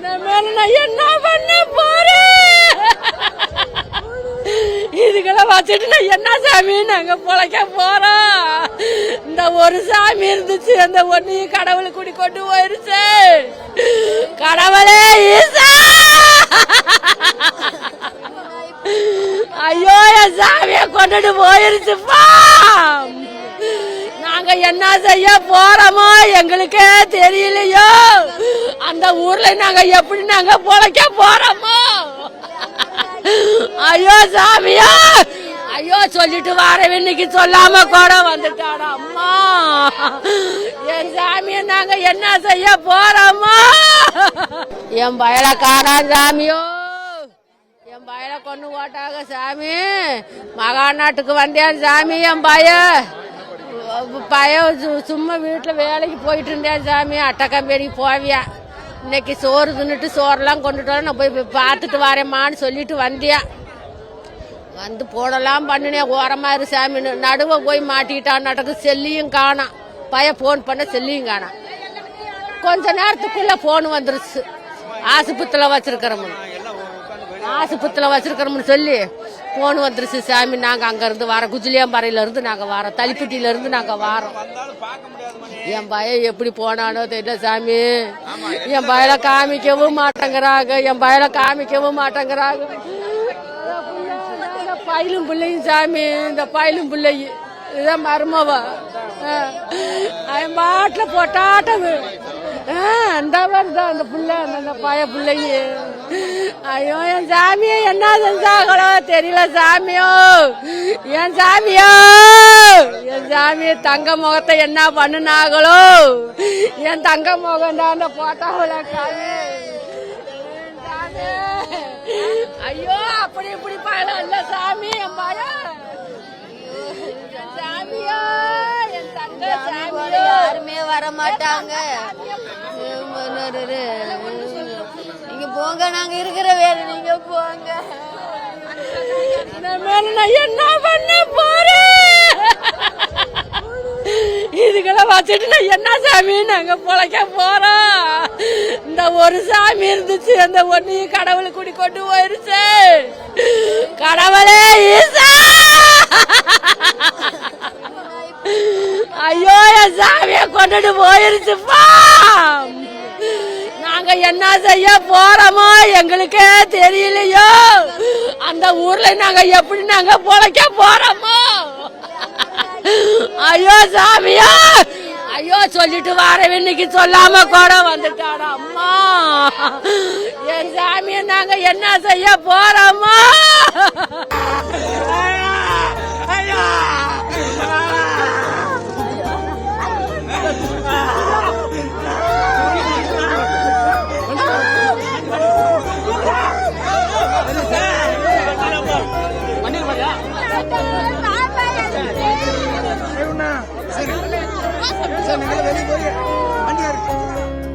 என்ன பண்ண போறேன் இதுக்கெல்லாம் வச்சுட்டு நான் என்ன சாமி நாங்க பொழைக்க போறோம். இந்த ஒரு சாமி இருந்துச்சு அந்த ஒன்னையும் கடவுளை குடி கொண்டு போயிருச்சு. கடவுளே ஈசா! ஐயோ என் சாமியை கொண்டுட்டு போயிருச்சுப்பா! நாங்க என்ன செய்ய போறோமோ எங்களுக்கே தெரியலையோ? அந்த ஊர்ல நாங்க எப்படி நாங்க பொழைக்க போறோமோ? ஐயோ சாமியா! ஐயோ சொல்லிட்டு வார இன்னைக்கு சொல்லாம கூட வந்துட்டாடா அம்மா. என் சாமியை நாங்க என்ன செய்ய போறோமோ? என் பயல காணா சாமியோ. என் பயல கொண்டு போட்டாங்க சாமி. மகா நாட்டுக்கு வந்தேன் சாமி என் பய. பையன் சு- சும்மா வீட்டில் வேலைக்கு போயிட்டு இருந்தேன் சாமி. அட்டை கம்பெனிக்கு போவியா. இன்னைக்கு சோறு தின்னுட்டு சோறெல்லாம் கொண்டுட்டு வர நான் போய் பார்த்துட்டு வரேம்மான்னு சொல்லிட்டு வந்தியா. வந்து போடலாம் பண்ணினேன் ஓரமாக இரு சாமின்னு நடுவை போய் மாட்டிக்கிட்டான் நடக்கு செல்லியும் காணாம் பைய ஃபோன் பண்ண செல்லியும் காணாம் கொஞ்ச நேரத்துக்குள்ளே ஃபோன் வந்துருச்சு. ஆஸ்பத்திரியில் வச்சிருக்கிறோம்னு ஆஸ்பத்திரியில் வச்சிருக்கிறோம்னு சொல்லி போன் வந்துருச்சு சாமி. நாங்கள் அங்கேருந்து வரோம் குஜிலியாம்பாறையில இருந்து நாங்கள் வரோம். தலிப்பட்டியிலேருந்து நாங்கள் வரோம். என் பையன் எப்படி போனானோ தெரியல சாமி. என் பயல காமிக்கவும் மாட்டேங்கிறாங்க. என் பயல காமிக்கவும் மாட்டேங்கிறாங்க. இந்த பயிலும் பிள்ளையும் சாமி. இந்த பயிலும் பிள்ளையும் இதான் மருமவா. அவன் பாட்டில் போட்டாட்டம் அந்த வருதா அந்த பிள்ளை அந்த பய பிள்ளைங்க ஐயோ என் சாமியை என்ன செஞ்சாங்களோ தெரியல சாமியோ. என் சாமியோ. என் சாமி தங்க முகத்தை என்ன பண்ணுனாங்களோ என் தங்க முகம் தான் அந்த போட்டாவில் சாமி. ஐயோ அப்படி இப்படி பழம் இல்ல சாமி என் பயம் என் சாமியோ என் தங்க சாமியோ. யாருமே வர மாட்டாங்க. போங்க நாங்க இருக்கிற வேலை நீங்க போங்க. நான் என்ன பண்ண போறேன்? இதுக்கெல்லாம் வச்சுட்டு நான் என்ன சாமி நாங்க பொழைக்க போறோம். இந்த ஒரு சாமி இருந்துச்சு அந்த ஒன்னையும் கடவுள் குடி கொண்டு போயிருச்சு. கடவுளே ஈசா! ஐயோ என் சாமியை கொண்டுட்டு போயிருச்சுப்பா! என்ன செய்ய போறோமோ? எங்களுக்கே தெரியலையோ? அந்த ஊர்ல நாங்க எப்படி நாங்க பொழைக்க போறோமோ? ஐயோ சாமியா! ஐயோ சொல்லிட்டு வார இன்னைக்கு சொல்லாம கூட வந்துட்டாடா அம்மா. என் சாமியை நாங்க என்ன செய்ய போறோமோ? வெளியே. போய் வண்டி